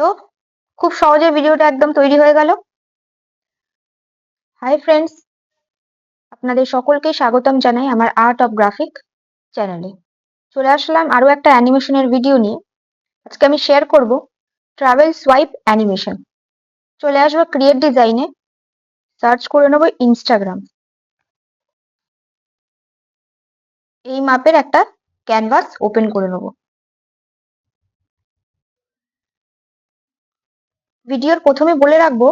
তো খুব সহজে ভিডিওটা একদম তৈরি হয়ে গেল। হাই ফ্রেন্ডস আপনাদের সকলকে স্বাগতম জানাই আমার আর্ট অফ গ্রাফিক চ্যানেলে চলে আসলাম আরও একটা অ্যানিমেশনের ভিডিও নিয়ে। আজকে আমি শেয়ার করব ট্রাভেল সোয়াইপ অ্যানিমেশন চলে আসব ক্রিয়েট ডিজাইনে সার্চ করে নেব ইনস্টাগ্রাম এই মাপের একটা ক্যানভাস ওপেন করে নেব। ভিডিওর প্রথমে বলে রাখব,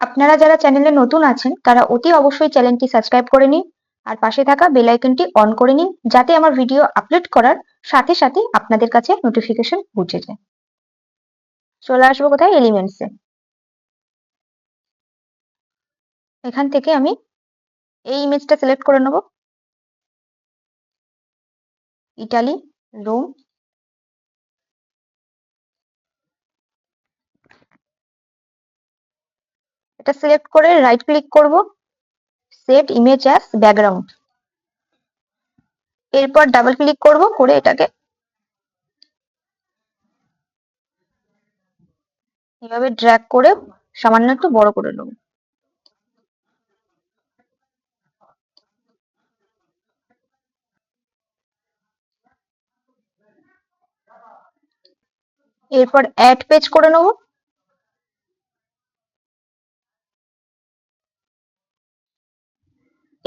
আপনারা যারা চ্যানেলে নতুন আছেন, তারা অতি অবশ্যই চ্যানেলটি সাবস্ক্রাইব করে নিন আর পাশে থাকা বেল আইকনটি অন করে নিন যাতে আমার ভিডিও আপলোড করার সাথে সাথে আপনাদের কাছে নোটিফিকেশন পৌঁছে যায়। চলে আসব কোথায়? এলিমেন্টসে এখান থেকে আমি এই ইমেজটা সিলেক্ট করে নেব। ইটালি রোম এটা সিলেক্ট করে রাইট ক্লিক করব সেট ইমেজ অ্যাস ব্যাকগ্রাউন্ড এরপর ডাবল ক্লিক করব করে এটাকে এভাবে ড্র্যাগ করে সামান্য একটু বড় করে নেব। এরপর অ্যাড পেজ করে নেব।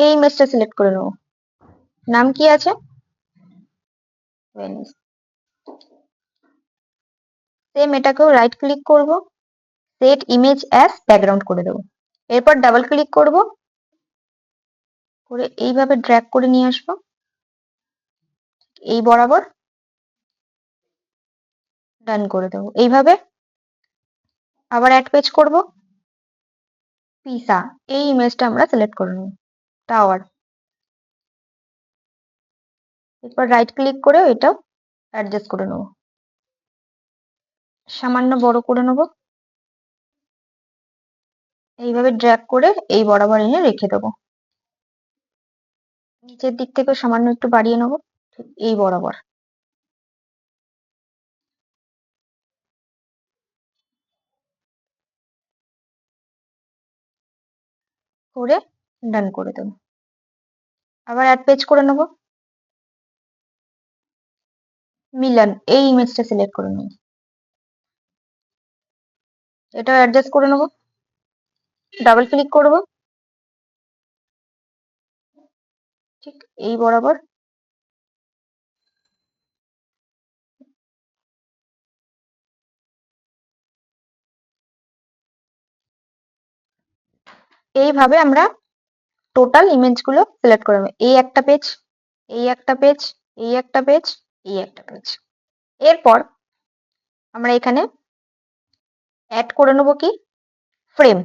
এই ইমেজটা সিলেক্ট করে নেব। নাম কি আছে? সেম এটাকেও রাইট ক্লিক করব সেট ইমেজ অ্যাস ব্যাকগ্রাউন্ড করে দেবো। এরপর ডাবল ক্লিক করব, করে এইভাবে ড্র্যাগ করে নিয়ে আসব। এই বরাবর ডান করে দেবো। এইভাবে আবার অ্যাড পেজ করব। পিসা এই ইমেজটা আমরা সিলেক্ট করে নেব। টাওয়ার এরপর রাইট ক্লিক করে এটা অ্যাডজাস্ট করে নেব। সামান্য বড় করে নেব। এইভাবে ড্র্যাগ করে এই বরাবর এনে রেখে দেবো। নিচের দিক থেকে সামান্য একটু বাড়িয়ে নেব, ঠিক এই বরাবর। করে ডান করে দেবো। আবার অ্যাড পেজ করে নেব। মিলান, এই ইমেজটা সিলেক্ট করে নেব। এটা অ্যাডজাস্ট করে নেব। ডাবল ক্লিক করব ঠিক এই বরাবর। এইভাবে আমরা টোটাল ইমেজগুলো সিলেক্ট করে নেবে। এই একটা পেজ এই একটা পেজ এই একটা পেজ এই একটা পেজ এরপর আমরা এখানে অ্যাড করে নেব কি? ফ্রেম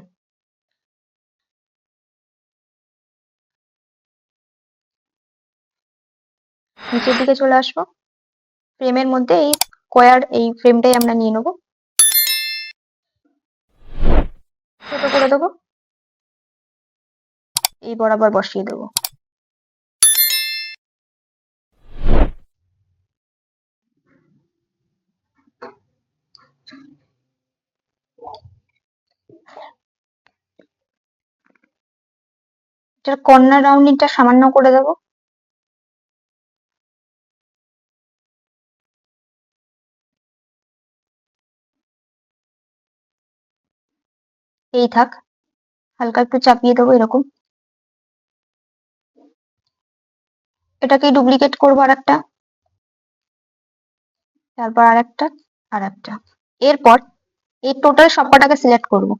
নিচের দিকে চলে আসব। ফ্রেমের মধ্যে এই স্কোয়ার এই ফ্রেমটাই আমরা নিয়ে নেব। ছোট করে দেবো। এই বরাবর বসিয়ে দেবো। এটার কর্নার রাউন্ডিংটা সামান্য করে দেবো। এই থাক, হালকা একটু চাপিয়ে দেবো এরকম। এটাকে ডুপ্লিকেট করব আর একটা তারপর আর একটা আর একটা এরপর এই টোটাল সবকটাকে সিলেক্ট করব।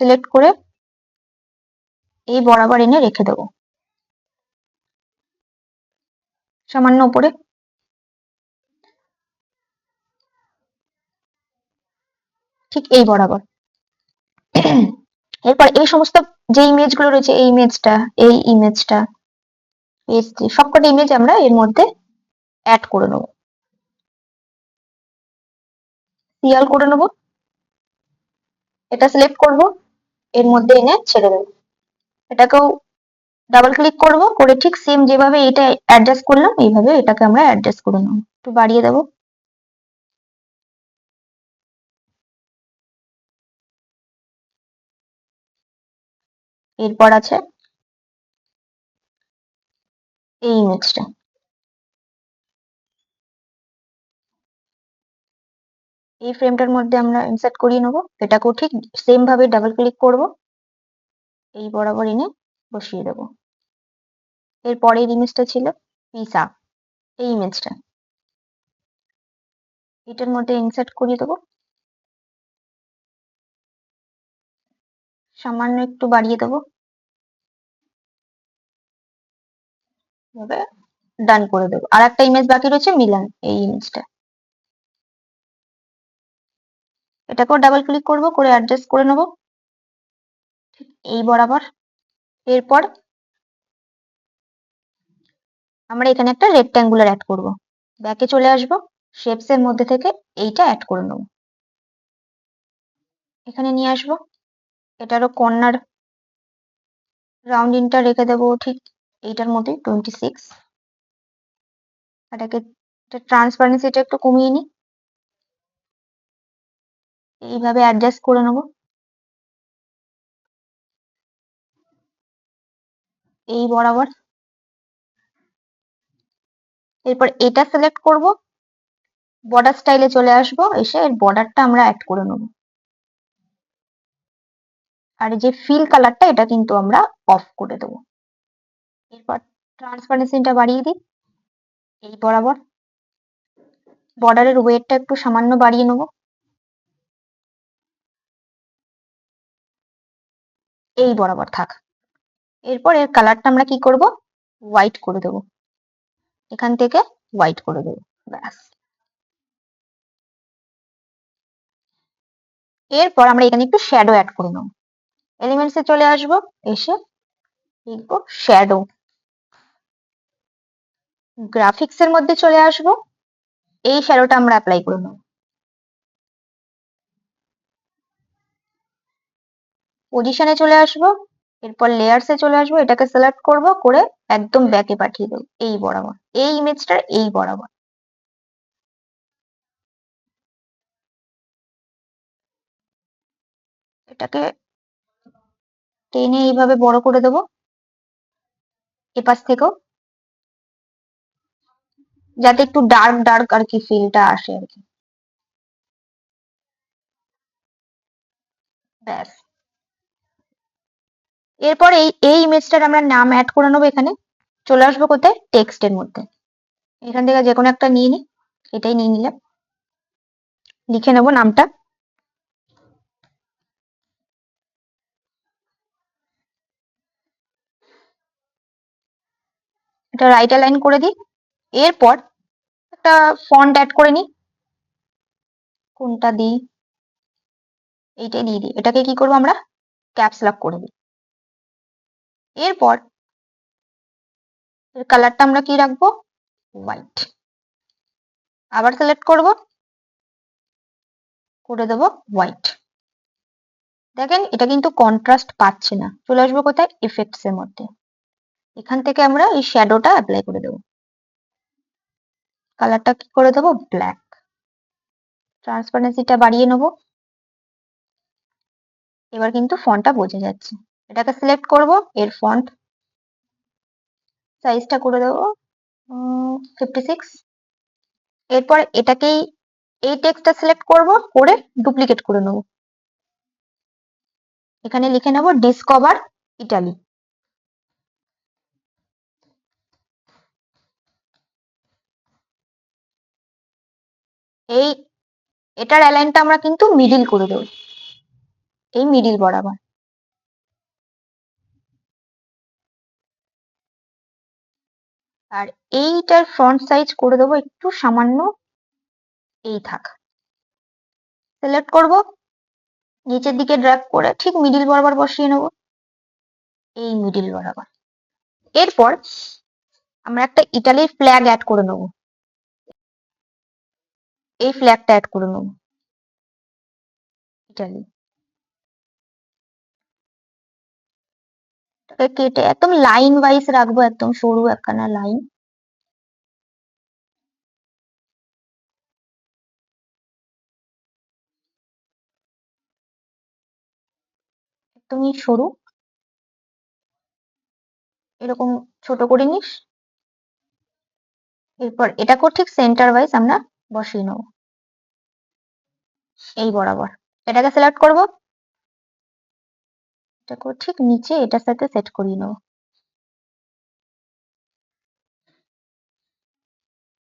সিলেক্ট করে এই বরাবর এনে রেখে দেব। সামান্য উপরে। ঠিক এই বরাবর। এরপর এই সমস্ত যে ইমেজগুলো রয়েছে, এই ইমেজটা এই ইমেজটা সবকটা ইমেজ আমরা এর মধ্যে অ্যাড করে নেব। সিয়াল করে নেব। এটা সিলেক্ট করব, এর মধ্যে এনে ছেড়ে দেবো। এটাকেও ডাবল ক্লিক করব, করে ঠিক সেম যেভাবে এটা অ্যাডজাস্ট করলাম, এইভাবে এটাকে আমরা অ্যাডজাস্ট করে নেব। একটু বাড়িয়ে দেবো। এরপর আছে এই ইমেজটা এই ফ্রেমটার মধ্যে আমরা ইনসার্ট করিয়ে নেব। এটাকেও ঠিক সেম ভাবে ডাবল ক্লিক করব। এই বরাবর এনে বসিয়ে দেব। এর পরের ইমেজটা ছিল পিসা। এই ইমেজটা এটার মধ্যে ইনসার্ট করিয়ে দেবো। সামান্য একটু বাড়িয়ে দেবো। ডান করে দেবো। আর একটা ইমেজ বাকি রয়েছে, মিলান, এই ইমেজটা এটাকেও ডাবল ক্লিক করব, করে অ্যাডজাস্ট করে নেব। এই বরাবর। এরপর আমরা এখানে একটা রেক্ট্যাঙ্গুলার অ্যাড করব। ব্যাকে চলে আসব শেপস এর মধ্যে থেকে এইটা অ্যাড করে নেব। এখানে নিয়ে আসব। এটারও কর্নার রাউন্ডিংটা রেখে দেবো ঠিক এইটার মধ্যে টোয়েন্টি সিক্স এটাকে ট্রান্সপারেন্সিটা একটু কমিয়ে নিই। এইভাবে অ্যাডজাস্ট করে নেব। এই বরাবর। এরপর এটা সিলেক্ট করব। বর্ডার স্টাইলে চলে আসব, এসে এর বর্ডারটা আমরা অ্যাড করে নেব। আর যে ফিল কালারটা এটা কিন্তু আমরা অফ করে দেবো। এরপর ট্রান্সপারেন্সিটা বাড়িয়ে দিই। এই বরাবর। বর্ডারের ওয়েটটা একটু সামান্য বাড়িয়ে নেব। এই বরাবর থাক। এরপর এর কালারটা আমরা কি করব? হোয়াইট করে দেব। এখান থেকে হোয়াইট করে দেব। ব্যাস। এরপর আমরা এখানে একটু শ্যাডো অ্যাড করে নেব। এলিমেন্টসে চলে আসব, এসে লিখব শ্যাডো গ্রাফিক্স এর মধ্যে চলে আসব, এই শ্যাডোটা আমরা অ্যাপ্লাই করে নেব। পজিশনে চলে আসব, এরপর লেয়ার্স চলে আসব, এটাকে সিলেক্ট করব, করে একদম ব্যাকে পাঠিয়ে দেবো, এই বরাবর। এই ইমেজটার এই বরাবর। এটাকে টেনে এইভাবে বড় করে দেবো? এপাশ থেকেও? যাতে একটু ডার্ক ডার্ক আর কি ফিলটা আসে আর কি। ব্যাস। এরপর এই এই ইমেজটার আমরা নাম অ্যাড করে নেব এখানে। চলে আসব কোথায়? টেক্সটের মধ্যে। এখান থেকে যে কোনো একটা নিয়ে নিই এটাই নিয়ে নিলাম। লিখে নেব নামটা। এটা রাইট অ্যালাইন করে দিই। এরপর একটা ফন্ট অ্যাড করে নিই। কোনটা দিই? এইটাই দিয়ে দিই এটাকে কি করব আমরা? ক্যাপস লক করে দিই। এরপর এর কালারটা আমরা কি রাখব? হোয়াইট আবার সিলেক্ট করব। করে দেবো হোয়াইট দেখেন, এটা কিন্তু কন্ট্রাস্ট পাচ্ছে না। চলে আসব কোথায়? ইফেক্টস মধ্যে। এখান থেকে আমরা এই শ্যাডোটা অ্যাপ্লাই করে দেবো। কালারটা কি করে দেবো? ব্ল্যাক ট্রান্সপারেন্সিটা বাড়িয়ে নেব। এবার কিন্তু ফন্টটা বোঝা যাচ্ছে। এটাকে সিলেক্ট করব, এর ফন্ট সাইজটা করে দেবো ফিফটি সিক্স এরপর এটাকেই এই টেক্সটটা সিলেক্ট করব, করে ডুপ্লিকেট করে নেব। এখানে লিখে নেব ডিসকভার ইটালি এই, এটার অ্যালাইনটা আমরা কিন্তু মিডিল করে দেব। এই মিডিল বরাবর। আর এইটার ফ্রন্ট সাইজ করে দেবো একটু সামান্য, এই থাক। সিলেক্ট করব, নিচের দিকে ড্র্যাগ করে ঠিক মিডিল বরাবর বসিয়ে নেব। এই মিডিল বরাবর। এরপর আমরা একটা ইটালির ফ্ল্যাগ অ্যাড করে নেব। এই ফ্ল্যাগটা অ্যাড করে নেব। ইটালি কেটে একদম লাইন ওয়াইজ রাখব, একদম সরু একখানা লাইন একদমই সরু। এরকম ছোট করে নিস। এরপর এটাকেও ঠিক সেন্টার ওয়াইজ আমরা বসিয়ে নেব। এই বরাবর। এটাকে সিলেক্ট করব। এটাকেও ঠিক নিচে এটার সাথে সেট করিয়ে নেব।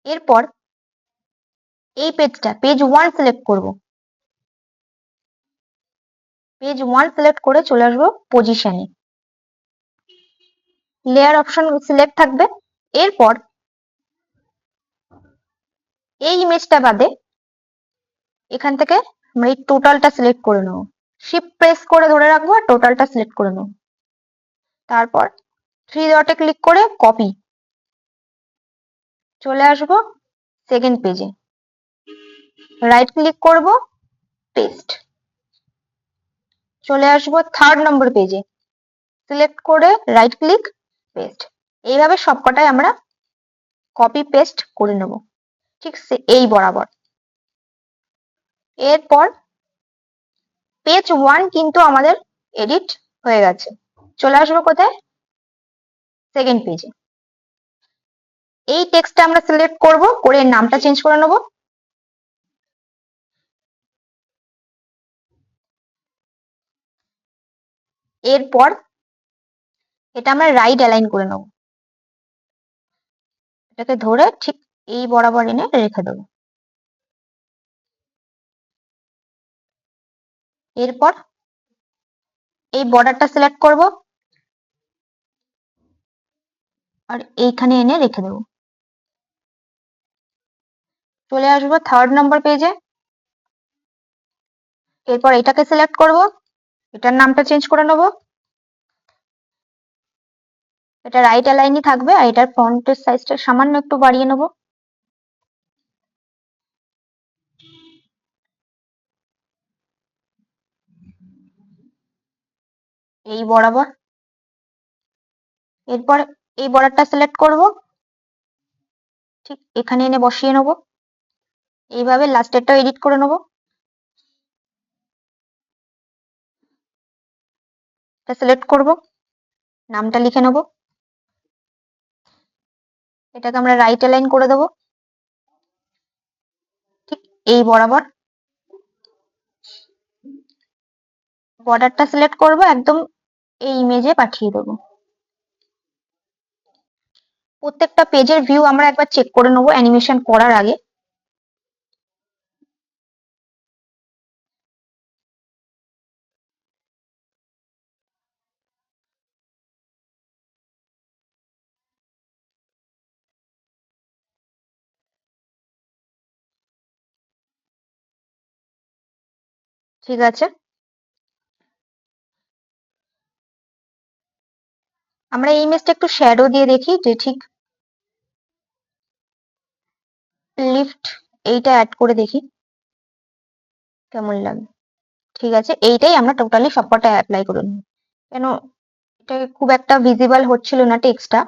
এরপর এই পেজটা পেজ ওয়ান সিলেক্ট করব। পেজ ওয়ান সিলেক্ট করে চলে আসব পজিশনে লেয়ার অপশন সিলেক্ট থাকবে। এরপর এই ইমেজটা বাদে এখান থেকে আমরা এই টোটালটা সিলেক্ট করে নেব। শিফট প্রেস করে ধরে রাখব আর টোটালটা সিলেক্ট করে নেব। তারপর থ্রি ডটে ক্লিক করে কপি চলে আসব সেকেন্ড পেজে রাইট ক্লিক করব পেস্ট চলে আসব থার্ড নম্বর পেজে সিলেক্ট করে রাইট ক্লিক পেস্ট এইভাবে সবকটাই আমরা কপি পেস্ট করে নেব। ঠিক এই বরাবর। এরপর পেজ ওয়ান কিন্তু আমাদের এডিট হয়ে গেছে। চলে আসব কোথায়? সেকেন্ড পেজে এই টেক্সটটা আমরা সিলেক্ট করব, করে নামটা চেঞ্জ করে নেব। এরপর এটা আমরা রাইট অ্যালাইন করে নেব। এটাকে ধরে ঠিক এই বরাবর এনে রেখে দেবো। এরপর এই বর্ডারটা সিলেক্ট করব। আর এইখানে এনে রেখে দেবো। চলে আসব থার্ড নম্বর পেজে এরপর এটাকে সিলেক্ট করব। এটার নামটা চেঞ্জ করে নেব। এটা রাইট অ্যালাইনই থাকবে আর এটার ফন্টের সাইজটা সামান্য একটু বাড়িয়ে নেব। এই বরাবর। এরপর এই বর্ডারটা সিলেক্ট করব। ঠিক এখানে এনে বসিয়ে নেব। এইভাবে লাস্টেরটাও এডিট করে নেব। এটা সিলেক্ট করব। নামটা লিখে নেব। এটাকে আমরা রাইট অ্যালাইন করে দেব। ঠিক এই বরাবর। বর্ডারটা সিলেক্ট করব একদম এই ইমেজে পাঠিয়ে দেব। প্রত্যেকটা পেজের ভিউ আমরা একবার চেক করে নেব অ্যানিমেশন করার আগে। ঠিক আছে? আমরা এই ইমেজটা একটু শ্যাডো দিয়ে দেখি যে ঠিক লিফট এইটা অ্যাড করে দেখি। কেমন লাগে? ঠিক আছে, এইটাই আমরা টোটালি সবকটা অ্যাপ্লাই করে নিই। কেন, এটা খুব একটা ভিজিবল হচ্ছিল না টেক্সটটা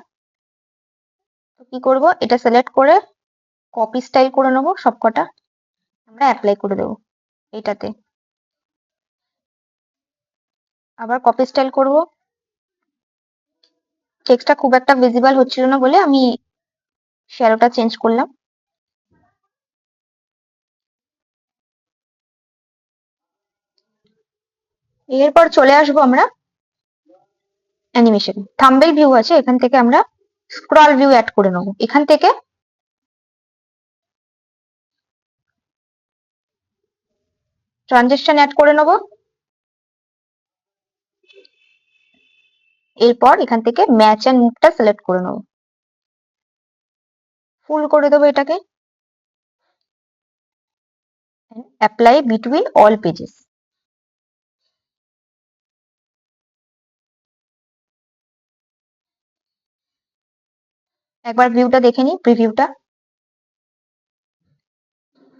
তো কি করব? এটা সিলেক্ট করে কপি স্টাইল করে নেব, সবকটা আমরা অ্যাপ্লাই করে দেবো এটাতে আবার কপি স্টাইল করব। টেক্সটটা খুব একটা ভিজিবল হচ্ছিল না বলে আমি শ্যালোটা চেঞ্জ করলাম। এরপর চলে আসব আমরা অ্যানিমেশন থাম্বেল ভিউ আছে, এখান থেকে আমরা স্ক্রল ভিউ অ্যাড করে নেব। এখান থেকে ট্রানজেকশন অ্যাড করে নেব। এরপর এখান থেকে ম্যাচ অ্যান্ড মুভটা সিলেক্ট করে নেব। ফুল করে দেবো এটাকে। অ্যাপ্লাই বিটুইন অল পেজেস একবার ভিউটা দেখে নিই প্রিভিউটা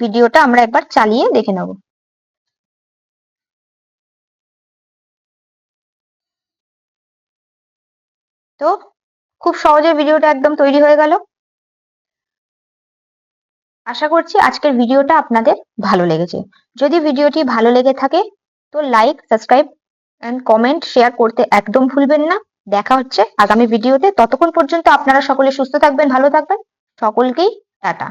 ভিডিওটা আমরা একবার চালিয়ে দেখে নেব। তো খুব সহজে ভিডিওটা একদম তৈরি হয়ে গেল। আশা করছি আজকের ভিডিওটা আপনাদের ভালো লেগেছে। যদি ভিডিওটি ভালো লেগে থাকে তো like subscribe and comment share করতে একদম ভুলবেন না। দেখা হচ্ছে আগামী ভিডিওতে। ততক্ষণ পর্যন্ত আপনারা সকলে সুস্থ থাকবেন, ভালো থাকবেন। সকলকেই টাটা।